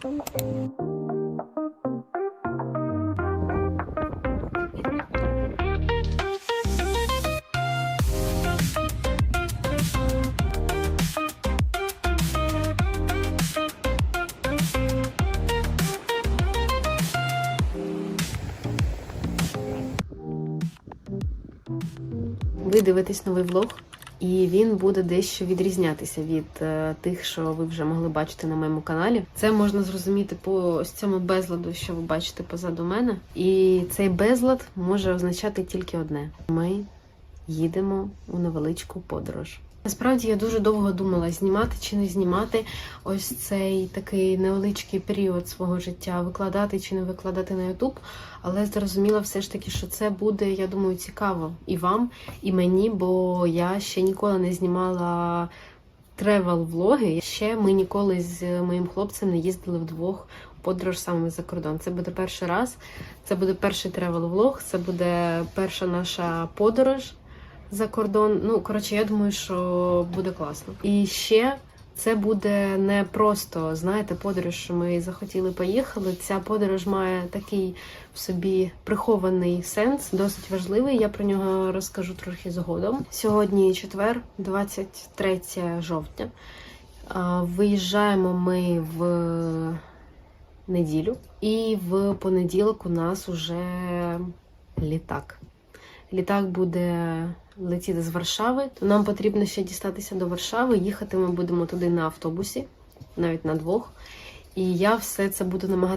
Ви дивитесь новий влог, і він буде дещо відрізнятися від е, тих, що ви вже могли бачити на моєму каналі. Це можна зрозуміти по ось цьому безладу, що ви бачите позаду мене. І цей безлад може означати тільки одне: ми їдемо у невеличку подорож. Насправді я дуже довго думала, знімати чи не знімати ось цей такий невеличкий період свого життя, викладати чи не викладати на Ютуб. Але зрозуміла все ж таки, що це буде, я думаю, цікаво і вам, і мені, бо я ще ніколи не знімала тревел-влоги. Ще ми ніколи з моїм хлопцем не їздили вдвох подорож саме за кордон. Це буде перший раз, це буде перший тревел-влог, це буде перша наша подорож за кордон. Ну, коротше, я думаю, що буде класно. І ще це буде не просто, знаєте, подорож, що ми захотіли поїхали. Ця подорож має такий в собі прихований сенс, досить важливий. Я про нього розкажу трохи згодом. Сьогодні четвер, 23 жовтня. Виїжджаємо ми в неділю, і в понеділок у нас уже літак. Літак буде летіти з Варшави. То нам потрібно ще дістатися до Варшави. Їхати ми будемо туди на автобусі, навіть на двох. І я все це буду намагатися